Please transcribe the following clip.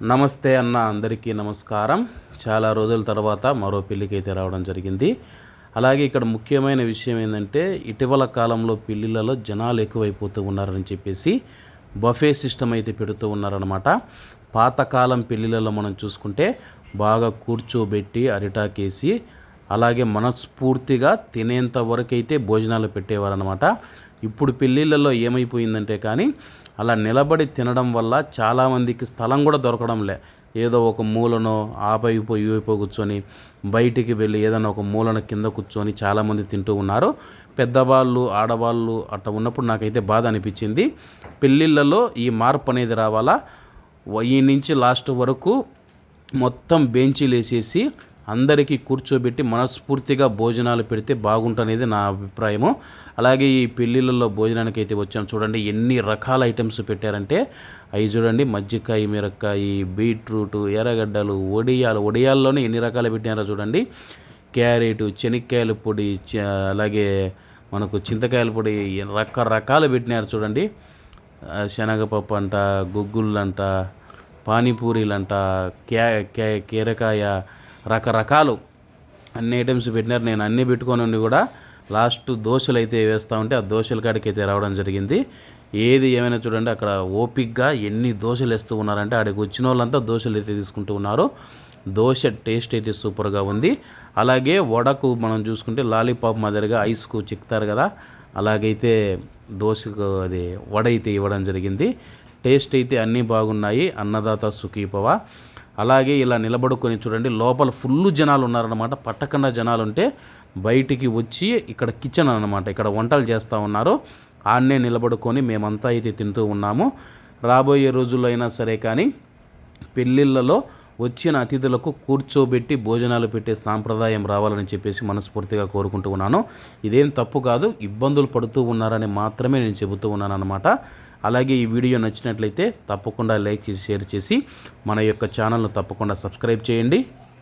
నమస్తే అన్న అందరికీ నమస్కారం. చాలా రోజుల తర్వాత మరో పెళ్ళికి అయితే రావడం జరిగింది. అలాగే ఇక్కడ ముఖ్యమైన విషయం ఏంటంటే ఇటీవల కాలంలో పెళ్ళిళ్ళలో జనాలు ఎక్కువైపోతూ ఉన్నారని చెప్పేసి బఫే సిస్టమ్ అయితే పెడుతూ ఉన్నారనమాట పాతకాలం పెళ్ళిళ్ళలో మనం చూసుకుంటే బాగా కూర్చోబెట్టి అరిటాకేసి అలాగే మనస్ఫూర్తిగా తినేంత వరకు అయితే భోజనాలు పెట్టేవారనమాట ఇప్పుడు పెళ్ళిళ్ళలో ఏమైపోయిందంటే కానీ అలా నిలబడి తినడం వల్ల చాలామందికి స్థలం కూడా దొరకడం లే ఏదో ఒక మూలనో ఆ ఇవైపో కూర్చొని బయటికి వెళ్ళి ఏదైనా ఒక మూలన కింద కూర్చొని చాలామంది తింటూ ఉన్నారు. పెద్దవాళ్ళు ఆడవాళ్ళు అట్లా ఉన్నప్పుడు నాకైతే బాధ అనిపించింది. పెళ్ళిళ్ళలో ఈ మార్పు అనేది రావాలా? ఈ నుంచి లాస్ట్ వరకు మొత్తం బెంచీలు వేసేసి అందరికీ కూర్చోబెట్టి మనస్ఫూర్తిగా భోజనాలు పెడితే బాగుంటనేది నా అభిప్రాయము. అలాగే ఈ పెళ్ళిళ్ళలో భోజనానికి అయితే వచ్చాం చూడండి ఎన్ని రకాల ఐటమ్స్ పెట్టారంటే అవి చూడండి మజ్జికాయ మిరక్కాయ బీట్రూట్ ఎర్రగడ్డలు వడియాలు వడియాల్లోనే ఎన్ని రకాలు పెట్టారో చూడండి. క్యారెట్ శనక్కాయల పొడి అలాగే మనకు చింతకాయల పొడి రకరకాలు పెట్టినారు చూడండి. శనగపప్పు అంట గుగ్గుళ్ళంట పానీపూరీలంట క్యా క్యా కీరకాయ రకరకాలు. అన్ని ఐటమ్స్ పెట్టినారు. నేను అన్నీ పెట్టుకొని ఉండి కూడా లాస్ట్ దోశలు అయితే వేస్తూ ఉంటే ఆ దోశల కాడికి అయితే రావడం జరిగింది. ఏది ఏమైనా చూడండి అక్కడ ఓపిక్గా ఎన్ని దోశలు వేస్తూ ఉన్నారంటే ఆడికి వచ్చిన వాళ్ళంతా దోశలు అయితే తీసుకుంటూ ఉన్నారు. దోశ టేస్ట్ అయితే సూపర్గా ఉంది. అలాగే వడకు మనం చూసుకుంటే లాలీపాప్ మాదిరిగా ఐస్కు చెక్తారు కదా అలాగైతే దోశకు అది వడ అయితే ఇవ్వడం జరిగింది. టేస్ట్ అయితే అన్నీ బాగున్నాయి అన్నదాత సుఖీపవ అలాగే ఇలా నిలబడుకొని చూడండి లోపల ఫుల్ జనాలు ఉన్నారనమాట పట్టకుండా జనాలు ఉంటే బయటికి వచ్చి ఇక్కడ కిచెన్ అన్నమాట ఇక్కడ వంటలు చేస్తూ ఉన్నారు. ఆడనే నిలబడుకొని మేమంతా అయితే తింటూ ఉన్నాము. రాబోయే రోజుల్లో అయినా సరే కానీ పెళ్ళిళ్ళలో వచ్చిన అతిథులకు కూర్చోబెట్టి భోజనాలు పెట్టే సాంప్రదాయం రావాలని చెప్పేసి మనస్ఫూర్తిగా కోరుకుంటూ ఉన్నాను. ఇదేం తప్పు కాదు ఇబ్బందులు పడుతూ ఉన్నారని మాత్రమే నేను చెబుతూ ఉన్నాను అనమాట అలాగే ఈ వీడియో నచ్చినట్లయితే తప్పకుండా లైక్ చేసి షేర్ చేసి మన యొక్క ఛానల్ను తప్పకుండా సబ్స్క్రైబ్ చేయండి.